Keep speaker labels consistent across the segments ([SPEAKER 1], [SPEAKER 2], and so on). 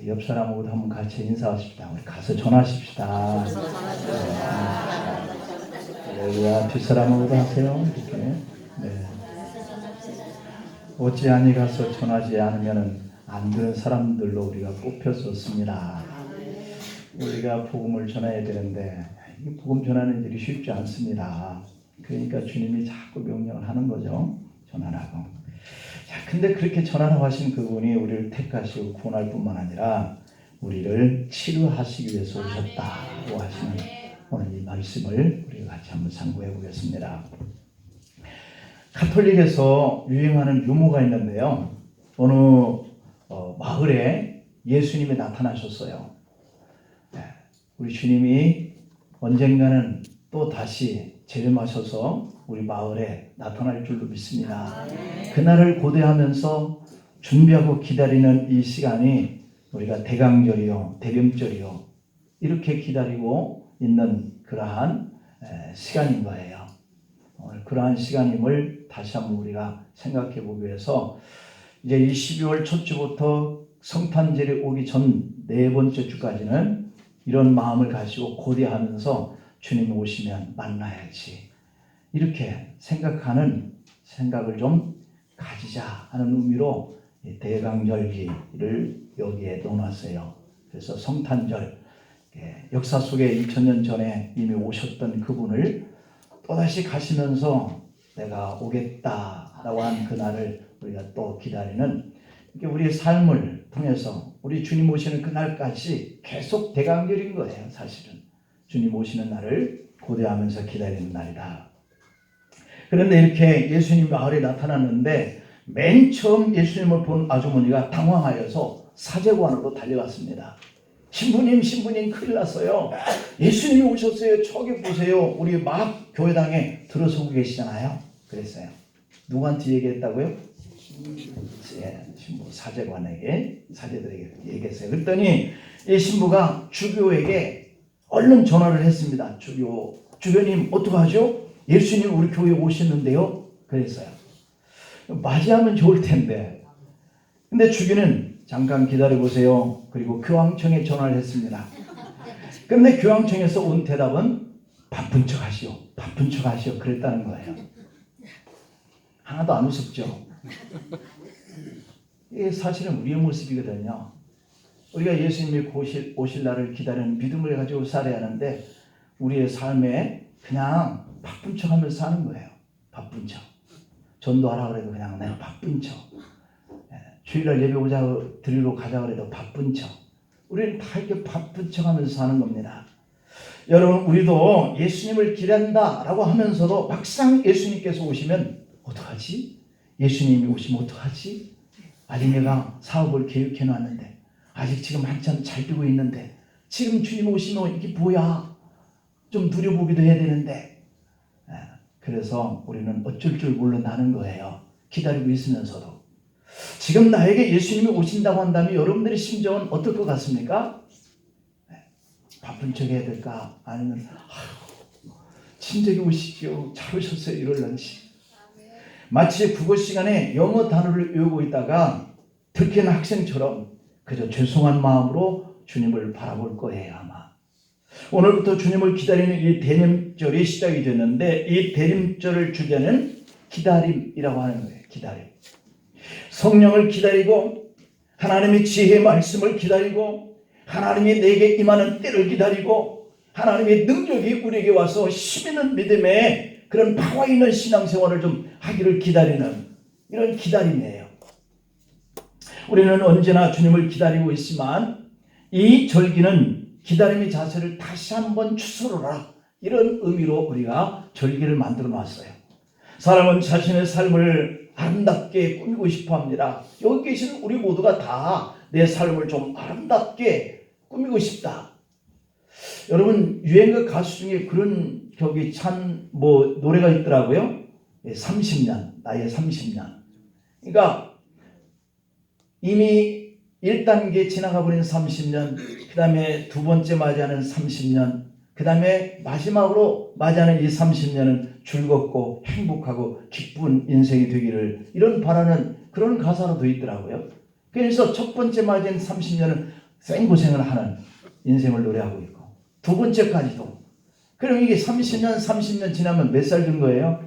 [SPEAKER 1] 우리 옆 사람하고도 한번 같이 인사하십시다. 우리 가서 전하십시다. 할렐루야. 뒷사람하고도 하세요. 이렇게. 네. 어찌하니 가서 전하지 않으면은 안 되는 사람들로 우리가 뽑혔었습니다. 우리가 복음을 전해야 되는데 이 복음 전하는 일이 쉽지 않습니다. 그러니까 주님이 자꾸 명령을 하는 거죠. 전하라고. 자, 근데 그렇게 전하라고 하신 그분이 우리를 택하시고 구원할 뿐만 아니라 우리를 치료하시기 위해서 오셨다고 하시는 오늘 이 말씀을 우리가 같이 한번 상고해 보겠습니다. 카톨릭에서 유행하는 유모가 있는데요. 어느 어, 마을에 예수님이 나타나셨어요. 네, 우리 주님이 언젠가는 또 다시 재림하셔서 우리 마을에 나타날 줄로 믿습니다. 그날을 고대하면서 준비하고 기다리는 이 시간이 우리가 대강절이요, 대림절이요 이렇게 기다리고 있는 그러한 에, 시간인 거예요. 그러한 시간임을 다시 한번 우리가 생각해 보기 위해서 이제 이 12월 첫 주부터 성탄절이 오기 전 네 번째 주까지는 이런 마음을 가지고 고대하면서 주님 오시면 만나야지 이렇게 생각하는 생각을 좀 가지자 하는 의미로 이 대강절기를 여기에 넣어놨어요. 그래서 성탄절 예, 역사 속에 2000년 전에 이미 오셨던 그분을 또다시 가시면서 내가 오겠다라고 한 그날을 우리가 또 기다리는 우리의 삶을 통해서 우리 주님 오시는 그날까지 계속 대강절인 거예요, 사실은. 주님 오시는 날을 고대하면서 기다리는 날이다. 그런데 이렇게 예수님 마을에 나타났는데 맨 처음 예수님을 본 아주머니가 당황하여서 사제관으로 달려갔습니다. 신부님, 신부님 큰일 났어요. 예수님이 오셨어요. 저기 보세요. 우리 막 교회당에 들어서고 계시잖아요. 그랬어요. 누구한테 얘기했다고요? 예, 신부 사제관에게 사제들에게 얘기했어요. 그랬더니 이 신부가 주교에게 얼른 전화를 했습니다. 주교 주교님 어떡하죠? 예수님 우리 교회 오시는데요. 그랬어요. 맞이하면 좋을 텐데. 근데 주교는 잠깐 기다려 보세요. 그리고 교황청에 전화를 했습니다. 근데 교황청에서 온 대답은 바쁜 척 하시오. 바쁜 척 하시오. 그랬다는 거예요. 하나도 안 우습죠. 이게 사실은 우리의 모습이거든요. 우리가 예수님이 오실, 오실 날을 기다리는 믿음을 가지고 살아야 하는데 우리의 삶에 그냥 바쁜 척 하면서 사는 거예요. 바쁜 척. 전도하라 그래도 그냥 내가 바쁜 척. 예, 주일날 예배 오자 드리러 가자 그래도 바쁜 척. 우리는 다 이렇게 바쁜 척 하면서 사는 겁니다. 여러분 우리도 예수님을 기다린다 라고 하면서도 막상 예수님께서 오시면 어떡하지? 예수님이 오시면 어떡하지? 아직 내가 사업을 계획해 놨는데 아직 지금 한참 잘 되고 있는데 지금 주님 오시면 이게 뭐야? 좀 누려보기도 해야 되는데 예, 그래서 우리는 어쩔 줄 몰라 나는 거예요. 기다리고 있으면서도 지금 나에게 예수님이 오신다고 한다면 여러분들의 심정은 어떨 것 같습니까? 예, 바쁜 척 해야 될까? 아니면 아휴, 친절히 오시죠. 잘 오셨어요. 이럴런지 마치 국어 시간에 영어 단어를 외우고 있다가 들키는 학생처럼 그저 죄송한 마음으로 주님을 바라볼 거예요 아마. 오늘부터 주님을 기다리는 이 대림절이 시작이 됐는데 이 대림절을 주제는 기다림이라고 하는 거예요. 기다림. 성령을 기다리고 하나님의 지혜의 말씀을 기다리고 하나님이 내게 임하는 때를 기다리고 하나님의 능력이 우리에게 와서 힘있는 믿음에 그런 파워 있는 신앙생활을 좀 하기를 기다리는 이런 기다림이에요. 우리는 언제나 주님을 기다리고 있지만 이 절기는 기다림의 자세를 다시 한번 추스러라 이런 의미로 우리가 절기를 만들어 놨어요. 사람은 자신의 삶을 아름답게 꾸미고 싶어 합니다. 여기 계신 우리 모두가 다 내 삶을 좀 아름답게 꾸미고 싶다. 여러분 유행가 가수 중에 그런 저기 참뭐 노래가 있더라고요. 30년 나의 30년. 그러니까 이미 1단계 지나가 버린 30년, 그 다음에 두 번째 맞이하는 30년, 그 다음에 마지막으로 맞이하는 이 30년은 즐겁고 행복하고 기쁜 인생이 되기를 이런 바라는 그런 가사로 되어 있더라고요. 그래서 첫 번째 맞이한 30년은 생고생을 하는 인생을 노래하고 있고 두 번째까지도 그럼 이게 30년 30년 지나면 몇 살 된 거예요?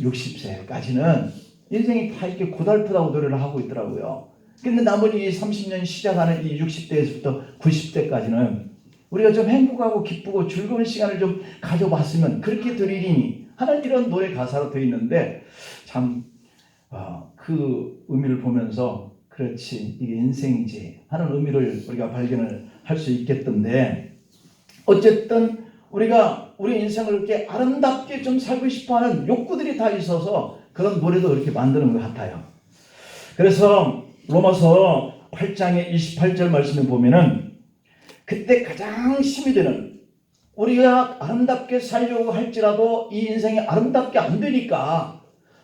[SPEAKER 1] 60세까지는 인생이 다 이렇게 고달프다고 노래를 하고 있더라고요. 근데 나머지 30년 시작하는 이 60대에서부터 90대까지는 우리가 좀 행복하고 기쁘고 즐거운 시간을 좀 가져봤으면 그렇게 드리리니 하는 이런 노래 가사로 되어 있는데 참 어, 그 의미를 보면서 그렇지 이게 인생이지 하는 의미를 우리가 발견을 할 수 있겠던데 어쨌든 우리가 우리 인생을 이렇게 아름답게 좀 살고 싶어하는 욕구들이 다 있어서 그런 노래도 이렇게 만드는 것 같아요. 그래서 로마서 8장의 28절 말씀에 보면은 그때 가장 힘이 되는 우리가 아름답게 살려고 할지라도 이 인생이 아름답게 안 되니까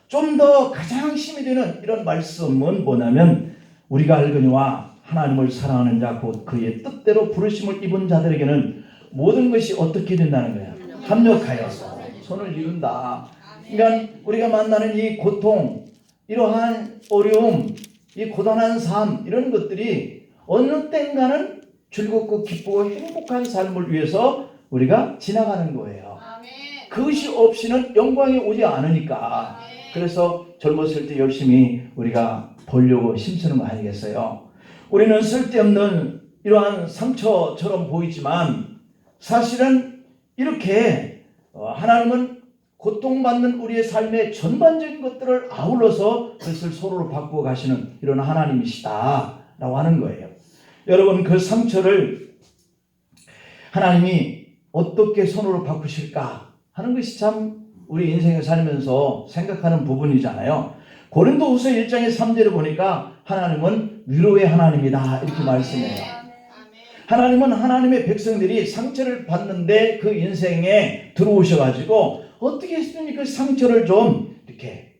[SPEAKER 1] 좀 더 가장 힘이 되는 이런 말씀은 뭐냐면 우리가 알거니와 하나님을 사랑하는 자 곧 그의 뜻대로 부르심을 입은 자들에게는 모든 것이 어떻게 된다는 거야? 합력하여서 손을 이룬다. 그러니까 우리가 만나는 이 고통 이러한 어려움 이 고단한 삶 이런 것들이 어느 땐가는 즐겁고 기쁘고 행복한 삶을 위해서 우리가 지나가는 거예요.
[SPEAKER 2] 아멘.
[SPEAKER 1] 그것이 없이는 영광이 오지 않으니까.
[SPEAKER 2] 아멘.
[SPEAKER 1] 그래서 젊었을 때 열심히 우리가 보려고 힘쓰는 거 아니겠어요? 우리는 쓸데없는 이러한 상처처럼 보이지만 사실은 이렇게 어, 하나님은 고통받는 우리의 삶의 전반적인 것들을 아울러서 그것을 서로로 바꾸어 가시는 이런 하나님이시다라고 하는 거예요. 여러분 그 상처를 하나님이 어떻게 손으로 바꾸실까 하는 것이 참 우리 인생을 살면서 생각하는 부분이잖아요. 고린도후서 1장의 3절을 보니까 하나님은 위로의 하나님이다 이렇게 말씀해요. 하나님은 하나님의 백성들이 상처를 받는데 그 인생에 들어오셔가지고 어떻게 했더니 그 상처를 좀 이렇게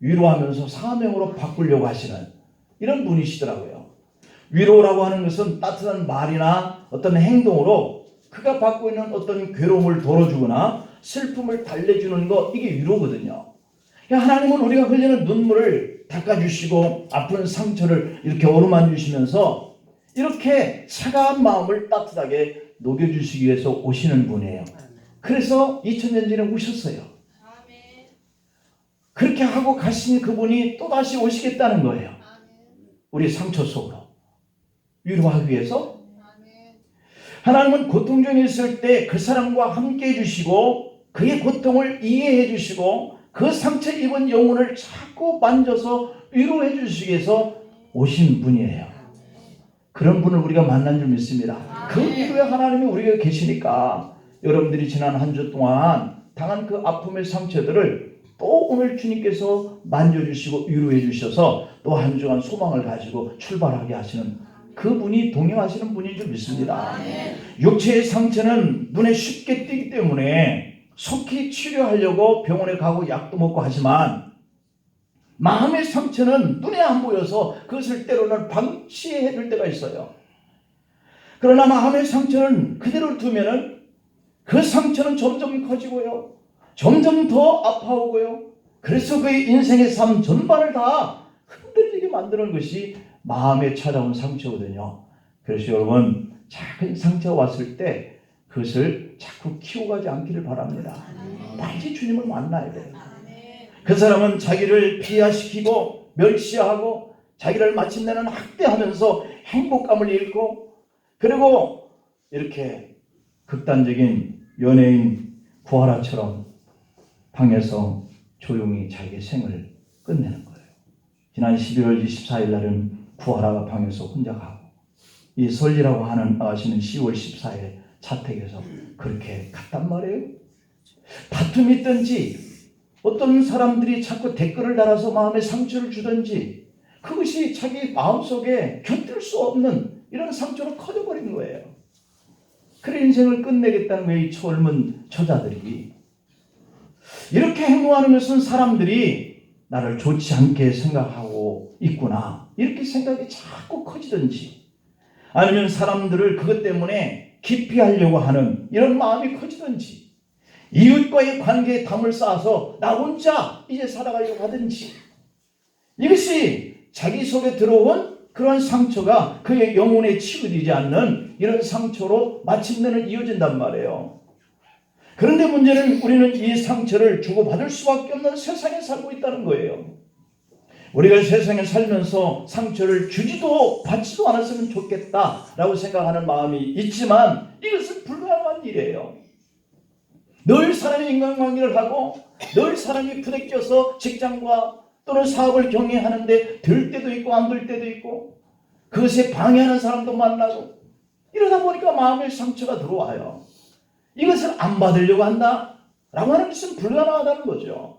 [SPEAKER 1] 위로하면서 사명으로 바꾸려고 하시는 이런 분이시더라고요. 위로라고 하는 것은 따뜻한 말이나 어떤 행동으로 그가 받고 있는 어떤 괴로움을 덜어주거나 슬픔을 달래주는 거 이게 위로거든요. 그러니까 하나님은 우리가 흘리는 눈물을 닦아주시고 아픈 상처를 이렇게 어루만 주시면서 이렇게 차가운 마음을 따뜻하게 녹여주시기 위해서 오시는 분이에요. 그래서 2000년 전에 오셨어요. 그렇게 하고 가신 그분이 또다시 오시겠다는 거예요. 우리 상처 속으로. 위로하기 위해서. 하나님은 고통 중에 있을 때 그 사람과 함께 해주시고 그의 고통을 이해해 주시고 그 상처 입은 영혼을 자꾸 만져서 위로해 주시기 위해서 오신 분이에요. 그런 분을 우리가 만난 줄 믿습니다. 그 위로의 하나님이 우리가 계시니까 여러분들이 지난 한 주 동안 당한 그 아픔의 상처들을 또 오늘 주님께서 만져주시고 위로해 주셔서 또 한 주간 소망을 가지고 출발하게 하시는 그분이 동행하시는 분인 줄 믿습니다. 육체의 상처는 눈에 쉽게 띄기 때문에 속히 치료하려고 병원에 가고 약도 먹고 하지만 마음의 상처는 눈에 안 보여서 그것을 때로는 방치해 줄 때가 있어요. 그러나 마음의 상처는 그대로 두면은 그 상처는 점점 커지고요. 점점 더 아파오고요. 그래서 그의 인생의 삶 전반을 다 흔들리게 만드는 것이 마음에 찾아온 상처거든요. 그래서 여러분 작은 상처가 왔을 때 그것을 자꾸 키워가지 않기를 바랍니다. 빨리 주님을 만나야 돼요. 그 사람은 자기를 비하시키고 멸시하고 자기를 마침내는 학대하면서 행복감을 잃고 그리고 이렇게 극단적인 연예인 구하라처럼 방에서 조용히 자기의 생을 끝내는 거예요. 지난 11월 24일 날은 구하라가 방에서 혼자 가고 이 설리라고 하는 아시는 10월 14일 자택에서 그렇게 갔단 말이에요. 다툼이 있든지 어떤 사람들이 자꾸 댓글을 달아서 마음에 상처를 주든지 그것이 자기 마음속에 견딜 수 없는 이런 상처로 커져버린 거예요. 그래 인생을 끝내겠다는 거예요. 이 젊은 처자들이. 이렇게 행동하는 것은 사람들이 나를 좋지 않게 생각하고 있구나. 이렇게 생각이 자꾸 커지든지 아니면 사람들을 그것 때문에 기피하려고 하는 이런 마음이 커지든지 이웃과의 관계에 담을 쌓아서 나 혼자 이제 살아가려고 하든지 이것이 자기 속에 들어온 그런 상처가 그의 영혼에 치유되지 않는 이런 상처로 마침내는 이어진단 말이에요. 그런데 문제는 우리는 이 상처를 주고받을 수밖에 없는 세상에 살고 있다는 거예요. 우리가 세상에 살면서 상처를 주지도 받지도 않았으면 좋겠다라고 생각하는 마음이 있지만 이것은 불가능한 일이에요. 늘 사람이 인간관계를 하고 늘 사람이 부대껴서 직장과 또는 사업을 경영하는데 될 때도 있고 안 될 때도 있고 그것에 방해하는 사람도 만나고 이러다 보니까 마음의 상처가 들어와요. 이것을 안 받으려고 한다? 라고 하는 것은 불가능하다는 거죠.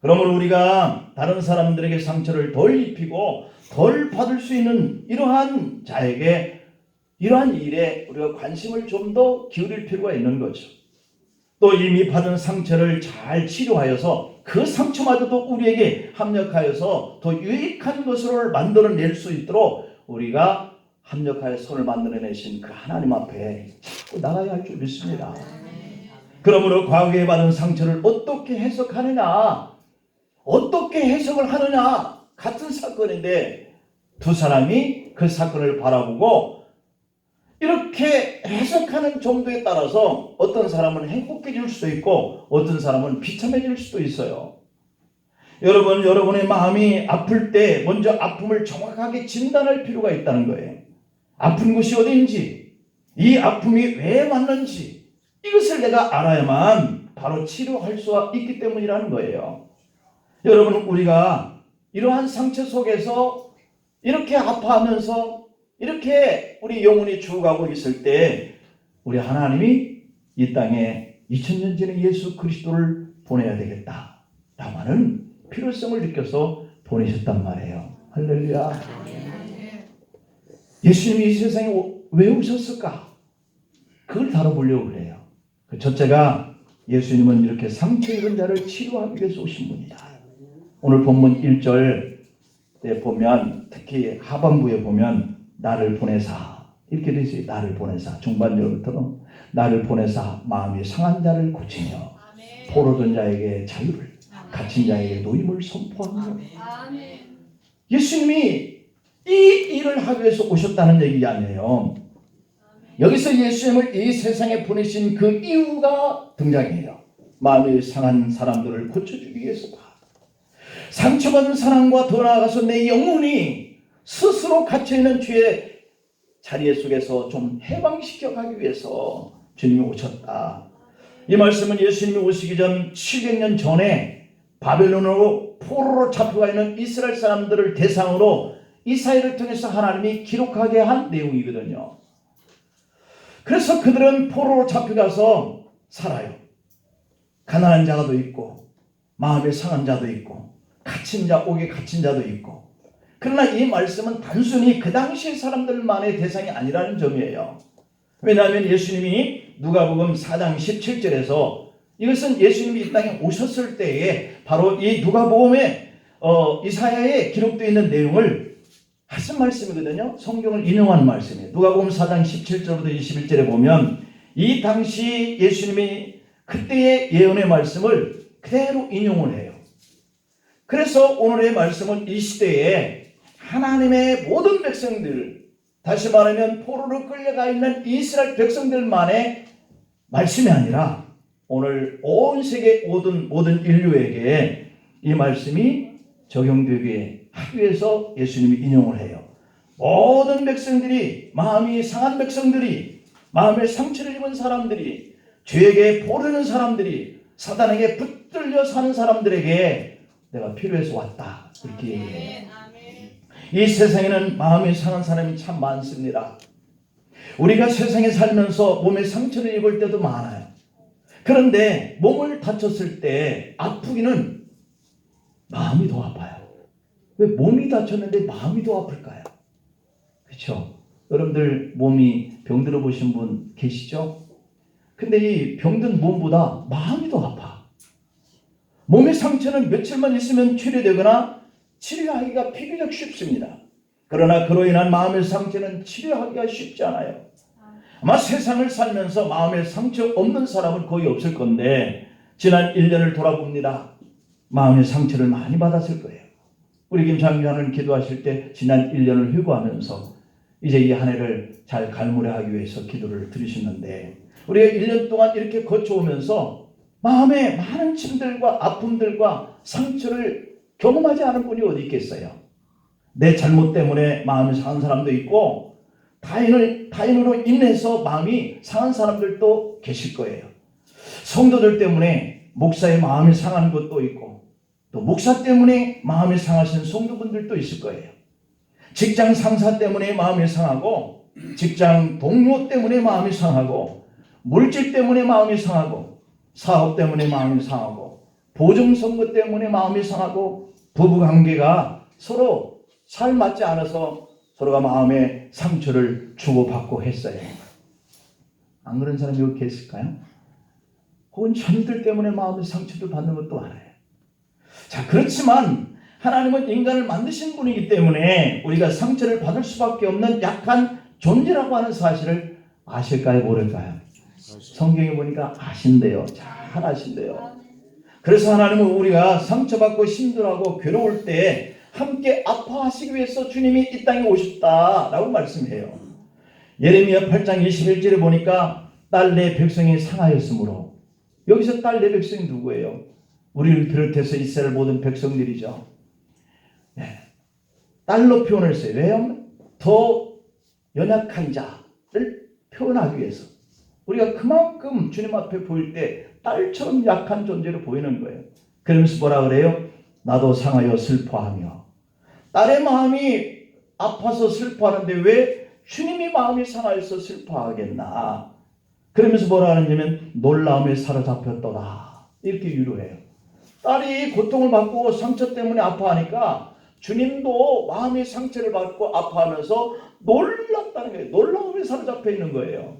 [SPEAKER 1] 그러므로 우리가 다른 사람들에게 상처를 덜 입히고 덜 받을 수 있는 이러한 자에게 이러한 일에 우리가 관심을 좀 더 기울일 필요가 있는 거죠. 또 이미 받은 상처를 잘 치료하여서 그 상처마저도 우리에게 합력하여서 더 유익한 것을 만들어낼 수 있도록 우리가 합력하여 손을 만들어내신 그 하나님 앞에 자꾸 나가야 할 줄 믿습니다. 그러므로 과거에 받은 상처를 어떻게 해석하느냐, 어떻게 해석을 하느냐, 같은 사건인데 두 사람이 그 사건을 바라보고 이렇게 해석하는 정도에 따라서 어떤 사람은 행복해질 수도 있고 어떤 사람은 비참해질 수도 있어요. 여러분, 여러분의 마음이 아플 때 먼저 아픔을 정확하게 진단할 필요가 있다는 거예요. 아픈 곳이 어딘지, 이 아픔이 왜 왔는지, 이것을 내가 알아야만 바로 치료할 수가 있기 때문이라는 거예요. 여러분, 우리가 이러한 상처 속에서 이렇게 아파하면서 이렇게 우리 영혼이 죽어가고 있을 때 우리 하나님이 이 땅에 2000년 전에 예수 그리스도를 보내야 되겠다. 라는 필요성을 느껴서 보내셨단 말이에요. 할렐루야. 예수님이 이 세상에 오- 왜 오셨을까? 그걸 다뤄보려고 그래요. 그 첫째가 예수님은 이렇게 상처 입은 자를 치료하기 위해서 오신 분이다. 오늘 본문 1절에 보면 특히 하반부에 보면 나를 보내사 이렇게 있어요. 나를 보내사 중반절부터는 나를 보내사 마음이 상한 자를 고치며. 포로된 자에게 자유를 갇힌 자에게 노임을 선포하며. 예수님이 이 일을 하기 위해서 오셨다는 얘기 아니에요. 여기서 예수님을 이 세상에 보내신 그 이유가 등장해요. 마음이 상한 사람들을 고쳐주기 위해서다. 상처받은 사람과 더 나아가서 내 영혼이 스스로 갇혀있는 죄의 자리에 속에서 좀 해방시켜 가기 위해서 주님이 오셨다. 이 말씀은 예수님이 오시기 전 700년 전에 바벨론으로 포로로 잡혀가 있는 이스라엘 사람들을 대상으로 이사야를 통해서 하나님이 기록하게 한 내용이거든요. 그래서 그들은 포로로 잡혀가서 살아요. 가난한 자도 있고 마음에 상한 자도 있고 갇힌 자 옥에 갇힌 자도 있고 그러나 이 말씀은 단순히 그 당시 사람들만의 대상이 아니라는 점이에요. 왜냐하면 예수님이 누가복음 4장 17절에서 이것은 예수님이 이 땅에 오셨을 때에 바로 이 누가복음에 어, 이사야에 기록되어 있는 내용을 하신 말씀이거든요. 성경을 인용한 말씀이에요. 누가복음 4장 17절부터 21절에 보면 이 당시 예수님이 그때의 예언의 말씀을 그대로 인용을 해요. 그래서 오늘의 말씀은 이 시대에 하나님의 모든 백성들, 다시 말하면 포로로 끌려가 있는 이스라엘 백성들만의 말씀이 아니라 오늘 온 세계 모든 모든 인류에게 이 말씀이 적용되게 하기 위해서 예수님이 인용을 해요. 모든 백성들이 마음이 상한 백성들이 마음에 상처를 입은 사람들이 죄에게 포르는 사람들이 사단에게 붙들려 사는 사람들에게 내가 필요해서 왔다 이렇게 얘기해요. 이 세상에는 마음이 상한 사람이 참 많습니다. 우리가 세상에 살면서 몸에 상처를 입을 때도 많아요. 그런데 몸을 다쳤을 때 아프기는 마음이 더 아파요. 왜 몸이 다쳤는데 마음이 더 아플까요? 그렇죠? 여러분들 몸이 병들어 보신 분 계시죠? 근데 이 병든 몸보다 마음이 더 아파. 몸의 상처는 며칠만 있으면 치료되거나 치료하기가 비교적 쉽습니다. 그러나 그로 인한 마음의 상처는 치료하기가 쉽지 않아요. 아마 세상을 살면서 마음의 상처 없는 사람은 거의 없을 건데 지난 1년을 돌아봅니다. 마음의 상처를 많이 받았을 거예요. 우리 김장자는 기도하실 때 지난 1년을 회고하면서 이제 이 한 해를 잘 갈무리하기 위해서 기도를 드리셨는데 우리가 1년 동안 이렇게 거쳐오면서 마음에 많은 짐들과 아픔들과 상처를 경험하지 않은 분이 어디 있겠어요? 내 잘못 때문에 마음이 상한 사람도 있고 타인을 타인으로 인해서 마음이 상한 사람들도 계실 거예요. 성도들 때문에 목사의 마음이 상한 것도 있고 또 목사 때문에 마음이 상하신 성도분들도 있을 거예요. 직장 상사 때문에 마음이 상하고 직장 동료 때문에 마음이 상하고 물질 때문에 마음이 상하고 사업 때문에 마음이 상하고 보증 선거 때문에 마음이 상하고 부부 관계가 서로 잘 맞지 않아서 서로가 마음에 상처를 주고받고 했어요. 안 그런 사람이 여기 계실까요? 혹은 자녀들 때문에 마음의 상처를 받는 것도 많아요. 자, 그렇지만 하나님은 인간을 만드신 분이기 때문에 우리가 상처를 받을 수밖에 없는 약한 존재라고 하는 사실을 아실까요, 모를까요? 성경에 보니까 아신대요. 잘 아신대요. 그래서 하나님은 우리가 상처받고 힘들어하고 괴로울 때 함께 아파하시기 위해서 주님이 이 땅에 오셨다라고 말씀해요. 예레미야 8장 21절에 보니까 딸 내 백성이 상하였으므로 여기서 딸 내 백성이 누구예요? 우리를 비롯해서 이스라엘 모든 백성들이죠. 네. 딸로 표현을 써요. 왜요? 더 연약한 자를 표현하기 위해서. 우리가 그만큼 주님 앞에 보일 때 딸처럼 약한 존재로 보이는 거예요. 그러면서 뭐라 그래요? 나도 상하여 슬퍼하며 딸의 마음이 아파서 슬퍼하는데 왜 주님이 마음이 상하여서 슬퍼하겠나? 그러면서 뭐라 하느냐면 놀라움에 사로잡혔더라. 이렇게 위로해요. 딸이 고통을 받고 상처 때문에 아파하니까 주님도 마음의 상처를 받고 아파하면서 놀랐다는 거예요. 놀라움에 사로잡혀 있는 거예요.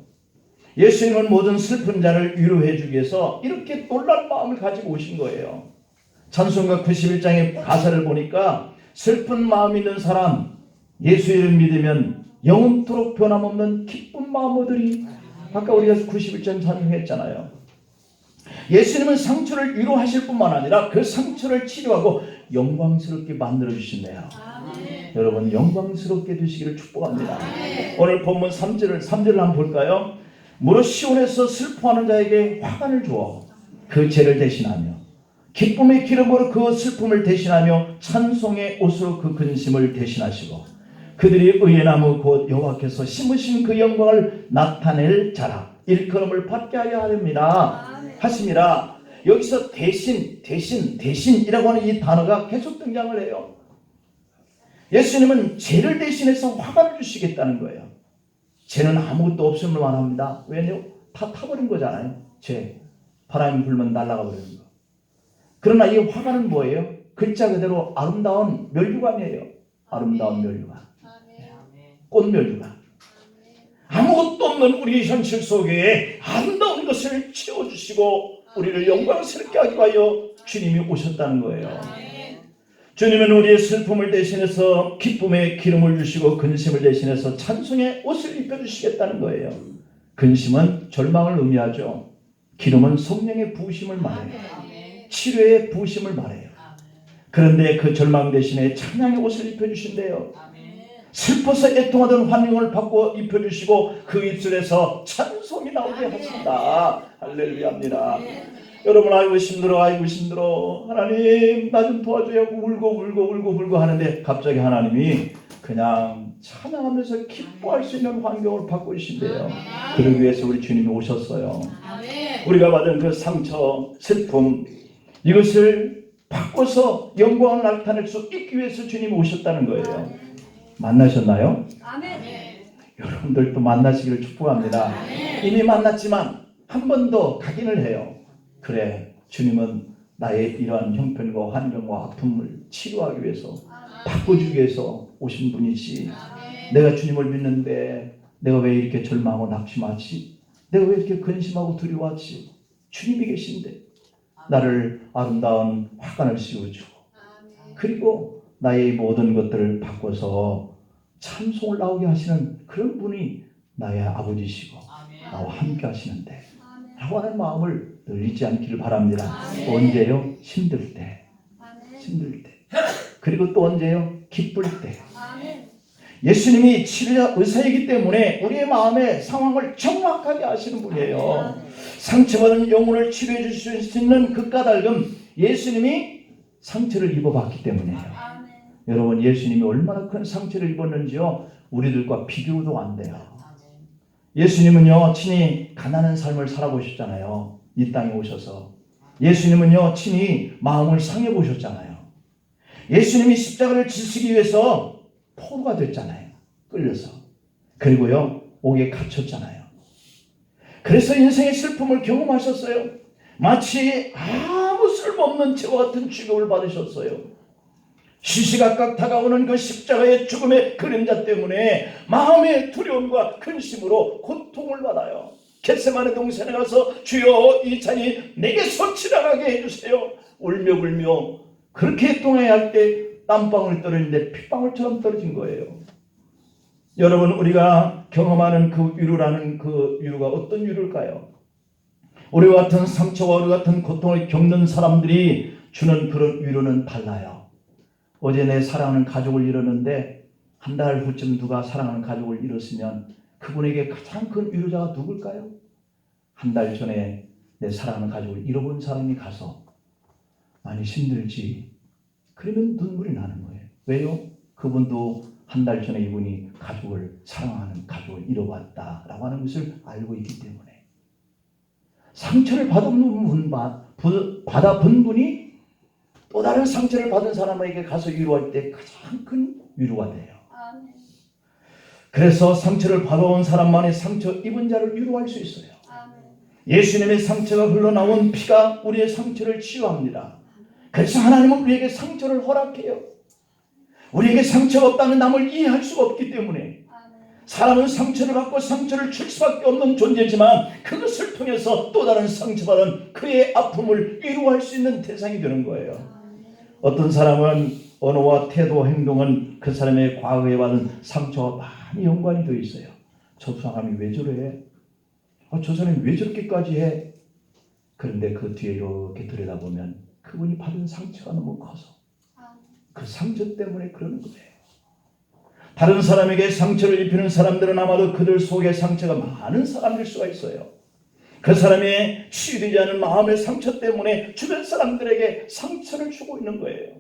[SPEAKER 1] 예수님은 모든 슬픈 자를 위로해 주기 위해서 이렇게 놀란 마음을 가지고 오신 거예요. 찬송가 91장의 가사를 보니까 슬픈 마음 있는 사람 예수 이름 믿으면 영원토록 변함없는 기쁜 마음 얻으리 아까 우리가 91장 찬송했잖아요. 예수님은 상처를 위로하실 뿐만 아니라 그 상처를 치료하고 영광스럽게 만들어 주신대요.
[SPEAKER 2] 아멘.
[SPEAKER 1] 여러분 영광스럽게 되시기를 축복합니다. 오늘 본문 3절을 3절을 한번 볼까요? 무릇 시온에서 슬퍼하는 자에게 화관을 주어 그 죄를 대신하며 기쁨의 기름으로 그 슬픔을 대신하며 찬송의 옷으로 그 근심을 대신하시고 그들이 의의 나무 곧 여호와께서 심으신 그 영광을 나타낼 자라 일컬음을 받게 하려.
[SPEAKER 2] 아멘.
[SPEAKER 1] 하심이라 여기서 대신 대신 대신이라고 하는 이 단어가 계속 등장을 해요. 예수님은 죄를 대신해서 화관을 주시겠다는 거예요. 죄는 아무것도 없음을 말합니다. 왜냐? 다 타버린 거잖아요. 죄. 바람이 불면 날아가 버리는 거. 그러나 이 화관은 뭐예요? 글자 그대로 아름다운 멸류관이에요. 아름다운 멸류관.
[SPEAKER 2] 아멘.
[SPEAKER 1] 꽃멸류관. 아무것도 없는 우리 현실 속에 아름다운 것을 채워주시고 우리를 영광스럽게 하기 위하여 주님이 오셨다는 거예요. 주님은 우리의 슬픔을 대신해서 기쁨의 기름을 주시고 근심을 대신해서 찬송의 옷을 입혀주시겠다는 거예요. 근심은 절망을 의미하죠. 기름은 성령의 부으심을 말해요. 치료의 부으심을 말해요. 그런데 그 절망 대신에 찬양의 옷을 입혀주신대요. 슬퍼서 애통하던 환영을 받고 입혀주시고 그 입술에서 찬송이 나오게. 하신다. 할렐루야입니다. 여러분 아이고 힘들어 아이고 힘들어 하나님 나 좀 도와줘요 울고 울고 울고 울고 하는데 갑자기 하나님이 그냥 찬양하면서 기뻐할 수 있는 환경을 바꾸신대요. 그러기 위해서 우리 주님이 오셨어요. 우리가 받은 그 상처, 슬픔 이것을 바꿔서 영광을 나타낼 수 있기 위해서 주님이 오셨다는 거예요. 만나셨나요? 여러분들도 만나시기를 축복합니다. 이미 만났지만 한 번 더 각인을 해요. 그래, 주님은 나의 이러한 형편과 환경과 아픔을 치료하기 위해서 바꿔주기 위해서 오신 분이지. 내가 주님을 믿는데 내가 왜 이렇게 절망하고 낙심하지? 내가 왜 이렇게 근심하고 두려워하지? 주님이 계신데 나를 아름다운 화관을 씌워주고. 그리고 나의 모든 것들을 바꿔서 찬송을 나오게 하시는 그런 분이 나의 아버지시고 나와 함께 하시는데 라고 하는 마음을 늘 잊지 않기를 바랍니다.
[SPEAKER 2] 아멘.
[SPEAKER 1] 언제요? 힘들 때
[SPEAKER 2] 아멘.
[SPEAKER 1] 힘들 때 그리고 또 언제요? 기쁠 때. 예수님이 치료 의사이기 때문에 우리의 마음의 상황을 정확하게 아시는 분이에요. 상처받은 영혼을 치료해 주실 수 있는 그 까닭은 예수님이 상처를 입어봤기 때문이에요.
[SPEAKER 2] 아멘.
[SPEAKER 1] 여러분 예수님이 얼마나 큰 상처를 입었는지요 우리들과 비교도 안 돼요. 예수님은요 친히 가난한 삶을 살아보셨잖아요. 이 땅에 오셔서 예수님은요 친히 마음을 상해 보셨잖아요. 예수님이 십자가를 지시기 위해서 포로가 됐잖아요. 끌려서 그리고요 옥에 갇혔잖아요. 그래서 인생의 슬픔을 경험하셨어요. 마치 아무 쓸모없는 죄와 같은 취급을 받으셨어요. 시시각각 다가오는 그 십자가의 죽음의 그림자 때문에 마음의 두려움과 근심으로 고통을 받아요. 겟세만의 동산에 가서 주여 이 잔이 내게서 지나가게 해주세요. 울며 불며 그렇게 동해야 할때 땀방울 떨어지는데 핏방울처럼 떨어진 거예요. 여러분 우리가 경험하는 그 위로라는 그 위로가 어떤 위로일까요? 우리와 같은 상처와 우리 같은 고통을 겪는 사람들이 주는 그런 위로는 달라요. 어제 내 사랑하는 가족을 잃었는데 한 달 후쯤 누가 사랑하는 가족을 잃었으면 그분에게 가장 큰 위로자가 누굴까요? 한 달 전에 내 사랑하는 가족을 잃어본 사람이 가서 많이 힘들지. 그러면 눈물이 나는 거예요. 왜요? 그분도 한 달 전에 이분이 가족을 사랑하는 가족을 잃어봤다라고 하는 것을 알고 있기 때문에 상처를 받은 분, 받아 본 분이 또 다른 상처를 받은 사람에게 가서 위로할 때 가장 큰 위로가 돼요. 그래서 상처를 받아온 사람만이 상처 입은 자를 위로할 수 있어요. 예수님의 상처가 흘러나온 피가 우리의 상처를 치유합니다. 그래서 하나님은 우리에게 상처를 허락해요. 우리에게 상처가 없다면 남을 이해할 수가 없기 때문에. 사람은 상처를 받고 상처를 줄 수밖에 없는 존재지만 그것을 통해서 또 다른 상처받은 그의 아픔을 위로할 수 있는 대상이 되는 거예요. 어떤 사람은 언어와 태도, 행동은 그 사람의 과거에 받은 상처와 많이 연관이 되어 있어요. 저 사람이 왜 저래? 아, 저 사람이 왜 저렇게까지 해? 그런데 그 뒤에 이렇게 들여다보면 그분이 받은 상처가 너무 커서
[SPEAKER 2] 아멘.
[SPEAKER 1] 그 상처 때문에 그러는 거예요. 다른 사람에게 상처를 입히는 사람들은 아마도 그들 속에 상처가 많은 사람일 수가 있어요. 그 사람의 치유되지 않은 마음의 상처 때문에 주변 사람들에게 상처를 주고 있는 거예요.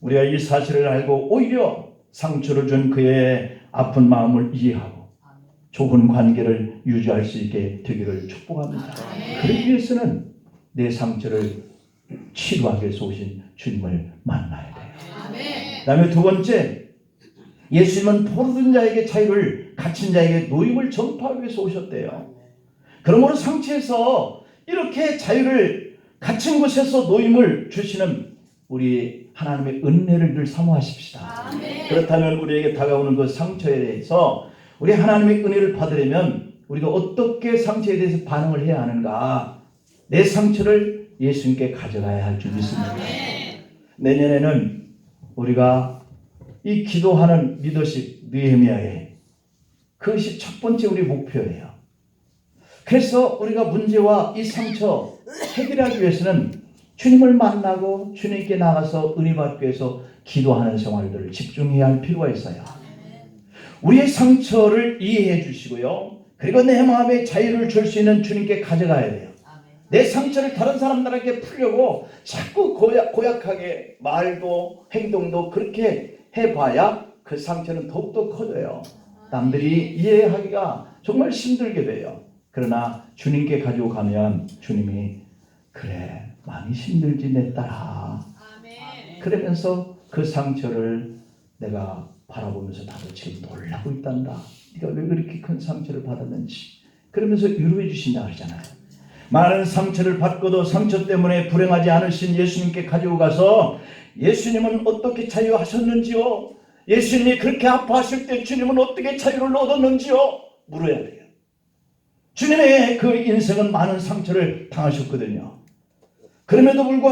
[SPEAKER 1] 우리가 이 사실을 알고 오히려 상처를 준 그의 아픈 마음을 이해하고 좋은 관계를 유지할 수 있게 되기를 축복합니다. 그러기 위해서는 내 상처를 치료하기 위해서 오신 주님을 만나야 돼요. 그 다음에 두 번째, 예수님은 포로된 자에게 자유를, 갇힌 자에게 노임을 전파하기 위해서 오셨대요. 그러므로 상처에서 이렇게 자유를 갇힌 곳에서 노임을 주시는 우리 하나님의 은혜를 늘 사모하십시다.
[SPEAKER 2] 아멘.
[SPEAKER 1] 그렇다면 우리에게 다가오는 그 상처에 대해서 우리 하나님의 은혜를 받으려면 우리가 어떻게 상처에 대해서 반응을 해야 하는가? 내 상처를 예수님께 가져가야 할 줄 믿습니다. 내년에는 우리가 이 기도하는 리더십 느헤미야의 그것이 첫 번째 우리 목표예요. 그래서 우리가 문제와 이 상처 해결하기 위해서는 주님을 만나고 주님께 나가서 은혜 받기 위해서 기도하는 생활들을 집중해야 할 필요가 있어요. 우리의 상처를 이해해 주시고요. 그리고 내 마음에 자유를 줄 수 있는 주님께 가져가야 돼요. 내 상처를 다른 사람들에게 풀려고 자꾸 고약, 고약하게 말도 행동도 그렇게 해봐야 그 상처는 더욱더 커져요. 남들이 이해하기가 정말 힘들게 돼요. 그러나 주님께 가지고 가면 주님이 그래 많이 힘들지 내 딸아. 그러면서 그 상처를 내가 바라보면서 나도 지금 놀라고 있단다. 네가 왜 그렇게 큰 상처를 받았는지 그러면서 위로해 주신다 그러잖아요. 많은 상처를 받고도 상처 때문에 불행하지 않으신 예수님께 가지고 가서 예수님은 어떻게 자유하셨는지요? 예수님이 그렇게 아파하실 때 주님은 어떻게 자유를 얻었는지요? 물어야 돼요. 주님의 그 인생은 많은 상처를 당하셨거든요. 그럼에도 불구하고